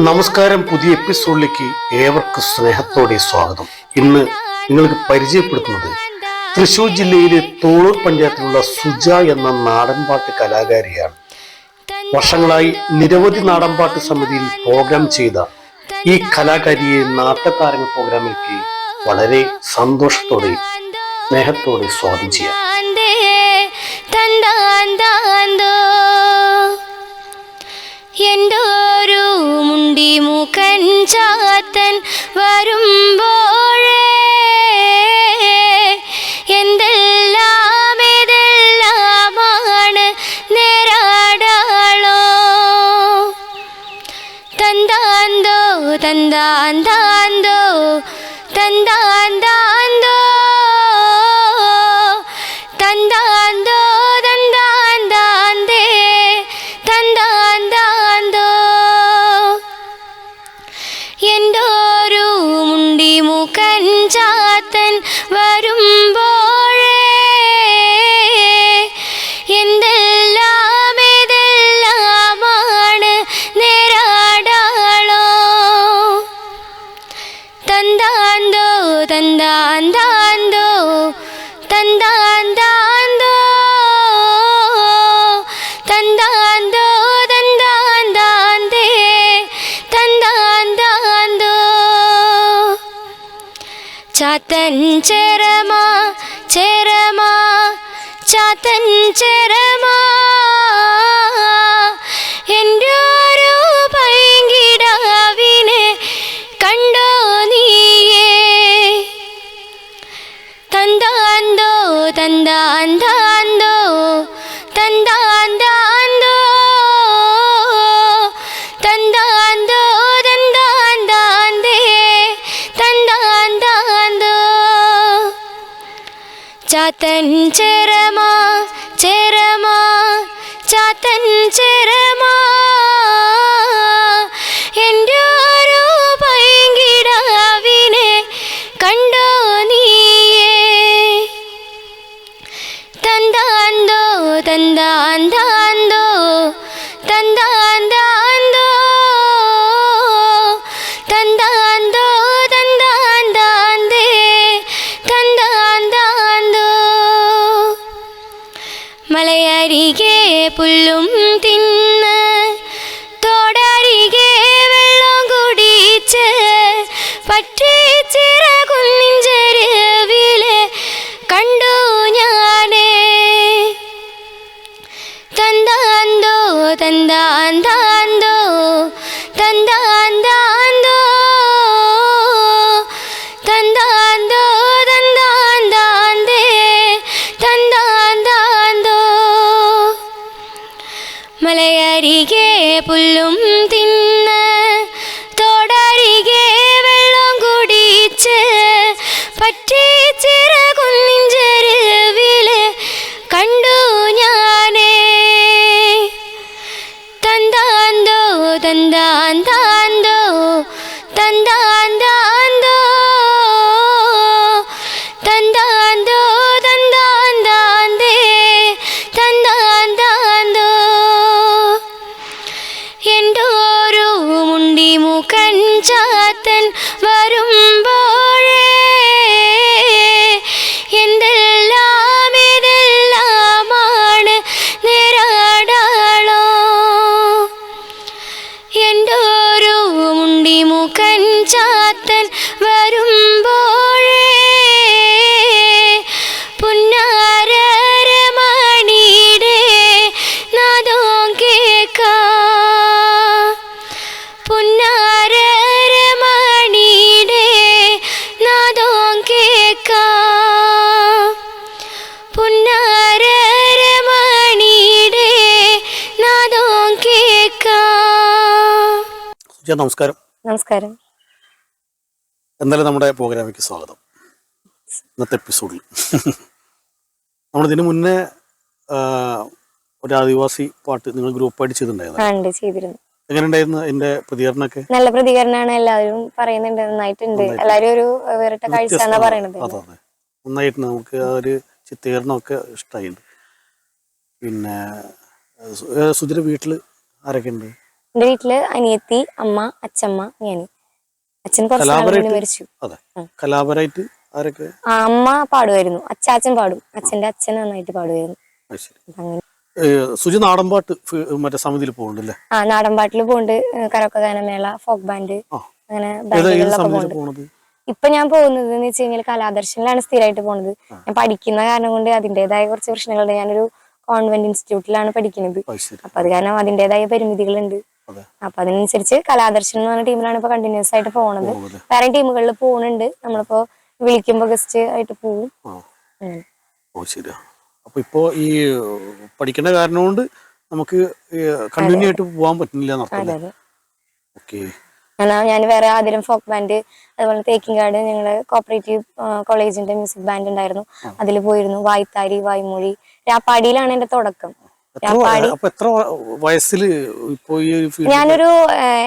നമസ്കാരം പുതിയ എപ്പിസോഡിലേക്ക് ഏവർക്കും സ്നേഹത്തോടെ സ്വാഗതം. ഇന്ന് നിങ്ങൾക്ക് പരിചയപ്പെടുത്തുന്നത് തൃശൂർ ജില്ലയിലെ തോളൂർ പഞ്ചായത്തിലുള്ള സുജ എന്ന നാടൻപാട്ട് കലാകാരിയാണ്. വർഷങ്ങളായി നിരവധി നാടൻപാട്ട് സമിതിയിൽ പ്രോഗ്രാം ചെയ്ത ഈ കലാകാരിയെ നാട്ടത്താരങ്ങൾ പ്രോഗ്രാമിലേക്ക് വളരെ സന്തോഷത്തോടെ സ്നേഹത്തോടെ സ്വാഗതം ചെയ്യാം. എന്തോരു മുണ്ടി മുഖൻ ചാത്തൻ വരുമ്പോഴേ ചെറമാ എന്റെ ഒരു പൈങ്കിടാവിനെ കണ്ടോ നീയേ? തന്താന്തോ തന്താന്താന്തോ തന്താന്താന്തോ. തന്താന്തോ തന്താന്താന്തേ തന്താന്താന്തോ. ചാത്തൻ ചെറമാ ചാത്തൻ പുല്ലും തിന്ന് തോടരികെ വെള്ളം കുടിച്ച് പറ്റി ചെരുവിലെ കണ്ടു ഞാനേ. തന്താന്തോ തന്താന്താന്തോ പുല്ലും ചാത്തൻ വരുമ്പോഴേ നമസ്കാരം. നമസ്കാരം. എന്തായാലും നമ്മുടെ പ്രോഗ്രാമിലേക്ക് സ്വാഗതം. ഇന്നത്തെ എപ്പിസോഡിൽ. നമ്മൾ ഇതിനു മുന്നേ ഒരു ആദിവാസി പാട്ട് നിങ്ങൾ ഗ്രൂപ്പായിട്ട് ചെയ്തിട്ടുണ്ടായിരുന്നു? ആ ഉണ്ട്. ചെയ്തിരുന്നു. എങ്ങനെ ഉണ്ടായിരുന്നു അതിന്റെ പ്രതികരണമൊക്കെ? നല്ല പ്രതികരണമാണ്. എല്ലാവരും പറയുന്നുണ്ട്. നന്നായിട്ടുണ്ട്. നന്നായിട്ട്. എല്ലാവരും ഒരു വേറിട്ട കാഴ്ച എന്നാ പറയണത്. നന്നായിട്ട് നമുക്ക് ആ ഒരു ചിത്രീകരണമൊക്കെ ഇഷ്ടമായിട്ടുണ്ട് പിന്നെ സുധിര വീട്ടിൽ ആരൊക്കെ ഉണ്ട് എന്റെ വീട്ടിൽ അനിയത്തി അമ്മ അച്ഛമ്മ ഞാൻ അച്ഛൻ കുറച്ച് മരിച്ചു. ആരൊക്കെ? അമ്മ പാടുമായിരുന്നു. അച്ചാച്ചൻ പാടും. അച്ഛന്റെ അച്ഛൻ നന്നായിട്ട് പാടുമായിരുന്നു. സുജി നാടൻപാട്ട് മറ്റേ സമിതിയിൽ പോകുന്നുണ്ടല്ലേ ആ നാടൻപാട്ടിൽ പോകുന്നുണ്ട് പോണ്ട് കരോക്ക ഗാനമേള ഫോക്ക് ബാൻഡ് അങ്ങനെ ഇപ്പൊ ഞാൻ പോകുന്നത് എന്ന് വെച്ച് കഴിഞ്ഞാൽ കലാദർശനിലാണ് സ്ഥിരമായിട്ട് പോണത്. ഞാൻ പഠിക്കുന്ന കാരണം കൊണ്ട് അതിന്റേതായ കുറച്ച് പ്രശ്നങ്ങളുണ്ട്. ഞാനൊരു കോൺവെന്റ് ഇൻസ്റ്റിറ്റ്യൂട്ടിലാണ് പഠിക്കുന്നത്. അപ്പൊ അത് കാരണം അതിന്റേതായ പരിമിതികളുണ്ട്. അപ്പൊ അതിനനുസരിച്ച് കലാദർശൻ എന്ന് പറഞ്ഞ ടീമിലാണ് ഇപ്പൊ കണ്ടിന്യൂസ് ആയിട്ട് പോണത്. വേറെ ടീമുകളിൽ പോകുന്നുണ്ട് നമ്മളിപ്പോ വിളിക്കുമ്പോ ഗസ്റ്റ് ആയിട്ട് പോവും. ഓ ശരിയാ. അപ്പൊ ഇപ്പോ ഈ പഠിക്കേണ്ട കാരണം കൊണ്ട് നമുക്ക് കണ്ടിന്യൂ ആയിട്ട് പോകാൻ പറ്റുന്നില്ല ഓക്കെ. എന്നാ ഞാൻ വേറെ ആദ്യം ഫോക്ക് ബാൻഡ് അതുപോലെ തേക്കിങ്കാട് ഞങ്ങൾ കോപ്പറേറ്റീവ് കോളേജിന്റെ മ്യൂസിക് ബാൻഡ് ഉണ്ടായിരുന്നു. അതിൽ പോയിരുന്നു. വായ്ത്താരി വായ്മൊഴി. രാപ്പാടിയിലാണ് എന്റെ തുടക്കം. എത്ര വ- അപ്പൊ എത്ര വ- ഇപ്പോ ഈ ഞാനൊരു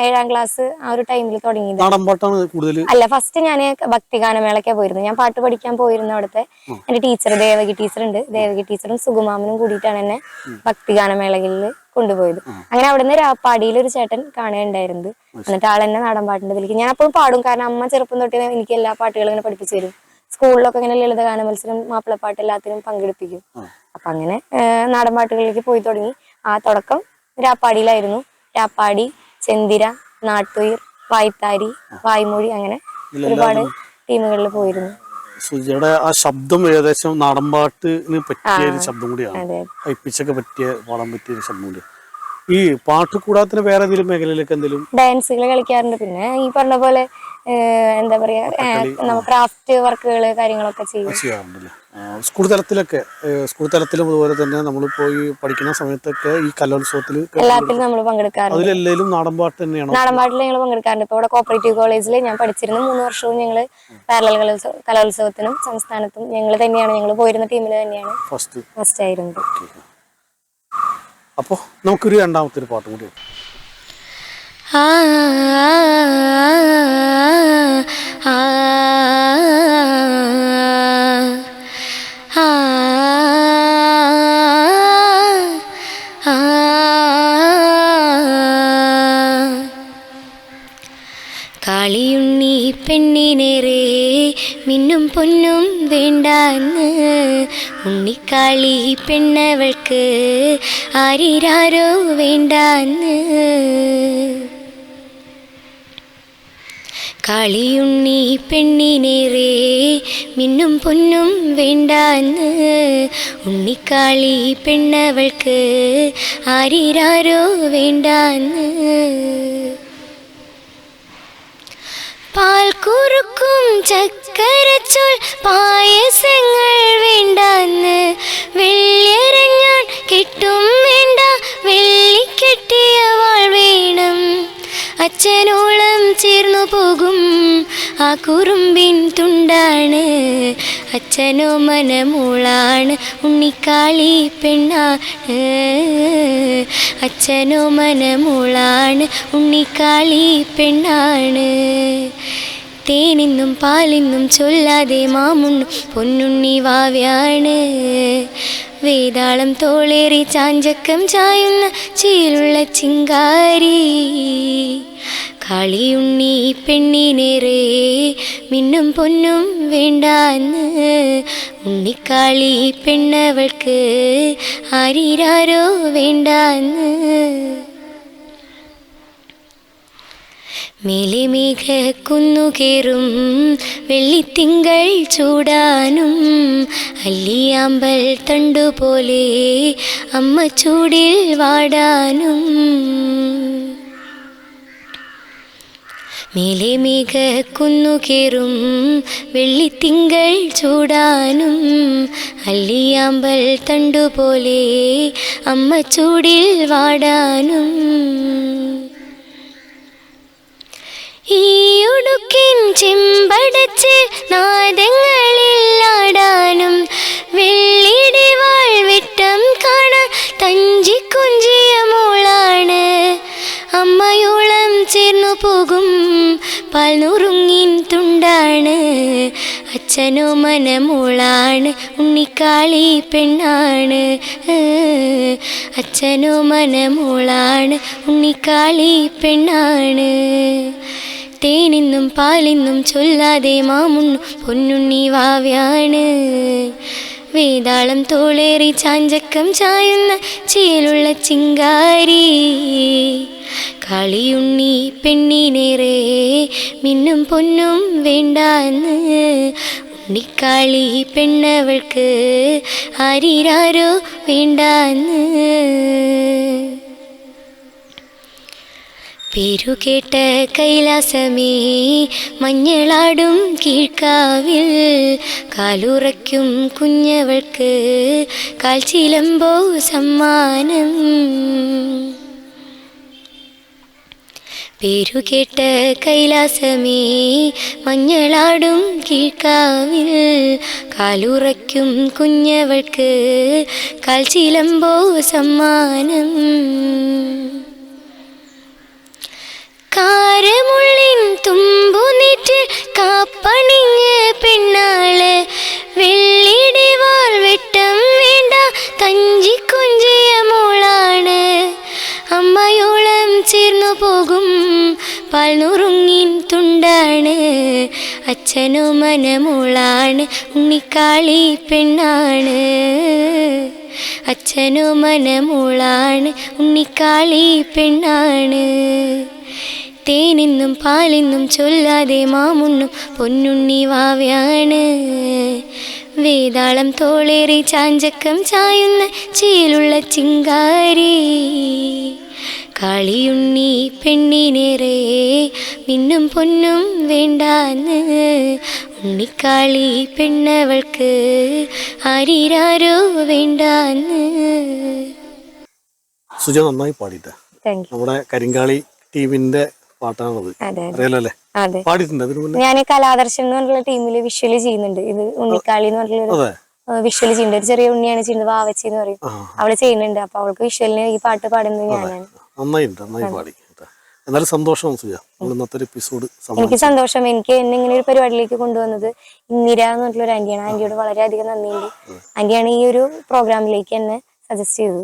ഏഴാം ക്ലാസ് ആ ഒരു ടൈമിൽ തുടങ്ങിയത്. നാടൻപാട്ടാണ് കൂടുതൽ അല്ല ഫസ്റ്റ് ഞാൻ ഭക്തിഗാനമേളക്കാ പോയിരുന്നു. ഞാൻ പാട്ട് പഠിക്കാൻ പോയിരുന്നു അവിടുത്തെ. എന്റെ ടീച്ചർ ദേവകി ടീച്ചർ ഉണ്ട് ദേവകി ടീച്ചറും സുകുമാമനും കൂടിയിട്ടാണ് എന്നെ ഭക്തിഗാനമേളകളിൽ കൊണ്ടുപോയത്. അങ്ങനെ അവിടുന്ന് രാപ്പാടിയിൽ ഒരു ചേട്ടൻ കാണുകയുണ്ടായിരുന്നത് എന്നിട്ട് ആൾ എന്നെ നാടൻ പാട്ടിന്റെ ഇതിലേക്ക്. ഞാൻ അപ്പോഴും പാടും. കാരണം അമ്മ ചെറുപ്പം തൊട്ടേ എനിക്ക് എല്ലാ പാട്ടുകളും ഇങ്ങനെ പഠിപ്പിച്ചു തരും. സ്കൂളിലൊക്കെ ഇങ്ങനെ ലളിതഗാന മത്സരം മാപ്പിളപ്പാട്ട് എല്ലാത്തിനും പങ്കെടുപ്പിക്കും. അപ്പൊ അങ്ങനെ നാടൻപാട്ടുകളിലേക്ക് നാടൻ പാട്ടുകളിലേക്ക് പോയി തുടങ്ങി. ആ തുടക്കം രാപ്പാടിയിലായിരുന്നു. രാപ്പാടി ചെന്തിര നാട്ടുയിർ വായ്ത്താരി വായ്മൊഴി അങ്ങനെ ഒരുപാട് ടീമുകളിൽ പോയിരുന്നു. സുജയുടെ ആ ശബ്ദം ഏകദേശം നാടൻപാട്ടിന് പറ്റിയ ഒരു ശബ്ദം കൂടിയാണ്. ഹൈപ്പിച്ചൊക്കെ പറ്റിയ പാടാൻ പറ്റിയ ഒരു ശബ്ദം കൂടിയാണ്. ഈ പാട്ട് കൂടാതെ വേറെ ഏതെങ്കിലും മേഖലയിലൊക്കെ എന്തെങ്കിലും? ഡാൻസുകൾ കളിക്കാറുണ്ട്. പിന്നെ ഈ പറഞ്ഞ പോലെ എന്താ പറയാ ക്രാഫ്റ്റ് വർക്കുകൾ കാര്യങ്ങളൊക്കെ ചെയ്യും. ചെയ്യാറുണ്ടല്ലേ? സ്കൂൾ തലത്തിലൊക്കെ സ്കൂൾ തലത്തിലും അതുപോലെ തന്നെ നമ്മളിപ്പോ ഈ പഠിക്കുന്ന സമയത്തൊക്കെ ഈ കലോത്സവത്തിൽ എല്ലാത്തിലും നമ്മൾ പങ്കെടുക്കാറുണ്ട് അതിലെല്ലാവരും നാടൻപാട്ട് തന്നെയാണ് നാടൻ പാട്ടിൽ ഞങ്ങൾ പങ്കെടുക്കാറുണ്ട് ഇപ്പോൾ ഇവിടെ കോപ്പറേറ്റീവ് കോളേജിൽ ഞാൻ പഠിച്ചിരുന്ന മൂന്ന് വർഷവും ഞങ്ങൾ പാരലൽ കലോത്സവ കലോത്സവത്തിനും സംസ്ഥാനത്തും ഞങ്ങൾ തന്നെയാണ് ഞങ്ങൾ പോയിരുന്ന ടീമിൽ തന്നെയാണ് ഫസ്റ്റ് ഫസ്റ്റ് ആയിരുന്നത് അപ്പോൾ നമുക്കൊരു രണ്ടാമത്തെ ഒരു പാട്ടും കൂടി ആ ആ ആ മിന്നും പൊന്നും വേണ്ടാന്ന്. ഉണ്ണിക്കാളി പെണ്ണവൾക്ക് ആരിരാരോ വേണ്ടാന്ന്. കാളിയുണ്ണി പെണ്ണിനേറെ മിന്നും പൊന്നും വേണ്ടാന്ന്. ഉണ്ണിക്കാളി പെണ്ണവൾക്ക് ആരിരാരോ വേണ്ടാന്ന്. പാൽ കുറുക്കും ചക്കരച്ചോൾ പായസങ്ങൾ വേണ്ടെന്ന്. വെള്ളിയരഞ്ഞാൻ കിട്ടും വേണ്ട വെള്ളിക്കെട്ടിയ വാൾ വേണം. അച്ഛനോളം ചേർന്നു പോകും ആ കുറുമ്പിൻ തുണ്ടാണ്. അച്ഛനോ മനമൂളാണ്. ഉണ്ണിക്കാളി പെണ്ണാണ്. അച്ഛനോ മനമൂളാണ്. ഉണ്ണിക്കാളി പെണ്ണാണ്. തേനിന്നും പാലിന്നും ചൊല്ലാതെ മാമുണ്ണു പൊന്നുണ്ണി വാവ്യാണ്. വേതാളം തോളേറി ചാഞ്ചക്കം ചായുന്ന ചീലുള്ള ചിങ്കാരി. കളിയുണ്ണി പെണ്ണിനേറെ മിന്നും പൊന്നും വേണ്ടാന്ന്. ഉണ്ണിക്കാളി പെണ്ണവൾക്ക് ആരീരാരോ വേണ്ടാന്ന്. മേലിമേഘ കുന്നുകേറും വെള്ളിത്തിങ്കൾ ചൂടാനും അല്ലിയാമ്പൽ തണ്ടുപോലെ അമ്മ ചൂടിൽ വാടാനും. മേലിമേഘ കുന്നുകേറും വെള്ളിത്തിങ്കൾ ചൂടാനും അല്ലിയാമ്പൽ തണ്ടുപോലെ അമ്മ ചൂടിൽ വാടാനും. ഈ ഉടുക്കിൻ ചെമ്പടച്ച് നാദങ്ങളില്ലാടാനും വെള്ളിയുടെ വാൾവെട്ടം കാണാൻ തഞ്ചി കുഞ്ചിയ മോളാണ്. അമ്മയോളം ചേർന്നു പോകും പാൽനുറുങ്ങിൻ തുണ്ടാണ്. അച്ഛനോ മനമോളാണ് ഉണ്ണിക്കാളി പെണ്ണാണ്. അച്ഛനോ മനമോളാണ് ഉണ്ണിക്കാളി പെണ്ണാണ്. തേനിന്നും പാലെന്നും ചൊല്ലാതെ മാമുണ്ണു പൊന്നുണ്ണി വാവ്യാണ്. വേതാളം തോളേറി ചാഞ്ചക്കം ചായുന്ന ചേലുള്ള ചിങ്കാരി. കളിയുണ്ണി പെണ്ണിനേറെ മിന്നും പൊന്നും വേണ്ടാന്ന്. ഉണ്ണിക്കാളി പെണ്ണവൾക്ക് ആരീരാരോ വേണ്ടാന്ന്. പേരുകേട്ട കൈലാസമേ മഞ്ഞളാടും കീഴ്ക്കാവിൽ കാലുറയ്ക്കും കുഞ്ഞവൾക്ക് കാൽച്ചിലമ്പോ സമ്മാനം. പേരുകേട്ട കൈലാസമേ മഞ്ഞളാടും കീഴ്ക്കാവിൽ കാലുറയ്ക്കും കുഞ്ഞവൾക്ക് കാൽച്ചിലമ്പോ സമ്മാനം. കാരമുള്ളിൻ തുമ്പുനീറ്റ് കാപ്പണിഞ്ഞ് പെണ്ണാൾ വെള്ളിയുടെ വാൾ വെട്ടം വേണ്ട തഞ്ചി കുഞ്ചിയ മോളാണ്. അമ്മയോളം ചേർന്നു പോകും പാൽനുറുങ്ങിൻ തുണ്ടാണ്. അച്ഛനോ മനമോളാണ് ഉണ്ണിക്കാളി പെണ്ണാണ്. അച്ഛനോ മനമോളാണ് ഉണ്ണിക്കാളി പെണ്ണാണ്. തേനിന്നും പാലെന്നും ചൊല്ലാതെ മാമുണ്ണും പൊന്നുണ്ണി വാവയാണ്. വേതാളം തോളേറി ചാഞ്ചക്കം ചായുന്ന ചേലുള്ള ചിങ്കാരി. കാളിയുണ്ണി പെണ്ണിനേറെ മിന്നും പൊന്നും വേണ്ടാന്ന്. ഉണ്ണിക്കാളി പെണ്ണവൾക്ക് ആരീരാരോ വേണ്ടാന്ന്. സുജ നന്നായി പാടിയിട്ട്. നമ്മുടെ കരിങ്കാളി ടീമിന്റെ പാട്ടാണത്. അതെ അറിയാലോ അതെ. പാടിയിട്ടുണ്ട്. ഞാൻ കലാദർശൻ എന്ന് പറഞ്ഞ ടീമിൽ വിഷ്വലി ചെയ്യുന്നുണ്ട്. ഇത് ഉണ്ണിക്കാളി എന്ന് പറഞ്ഞിട്ടുള്ള അതെ. വിഷ്വലി ചെയ്യുന്നുണ്ട്. ഒരു ചെറിയ ഉണ്ണിയാണ് ചെയ്യുന്നത് വാവച്ചി എന്ന് പറയും. അവൾ ചെയ്യുന്നുണ്ട്. അപ്പൊ അവൾക്ക് വിഷ്വലിന് ഈ പാട്ട് പാടുന്നത് ഞാനാണ്. നന്നായിട്ടുണ്ട് നന്നായി പാടി എന്നാലും സന്തോഷം എപ്പിസോഡ് എനിക്ക് സന്തോഷം. എനിക്ക് എന്നെ ഇങ്ങനെ ഒരു പരിപാടിയിലേക്ക് കൊണ്ടുവന്നത് ഇന്ദിര എന്ന് പറഞ്ഞിട്ടുള്ള ഒരു ആന്റിയാണ് ആന്റിയോട് വളരെയധികം നന്ദിയുണ്ട്. ആന്റിയാണ് ഈ ഒരു പ്രോഗ്രാമിലേക്ക് എന്നെ സജസ്റ്റ് ചെയ്തത്.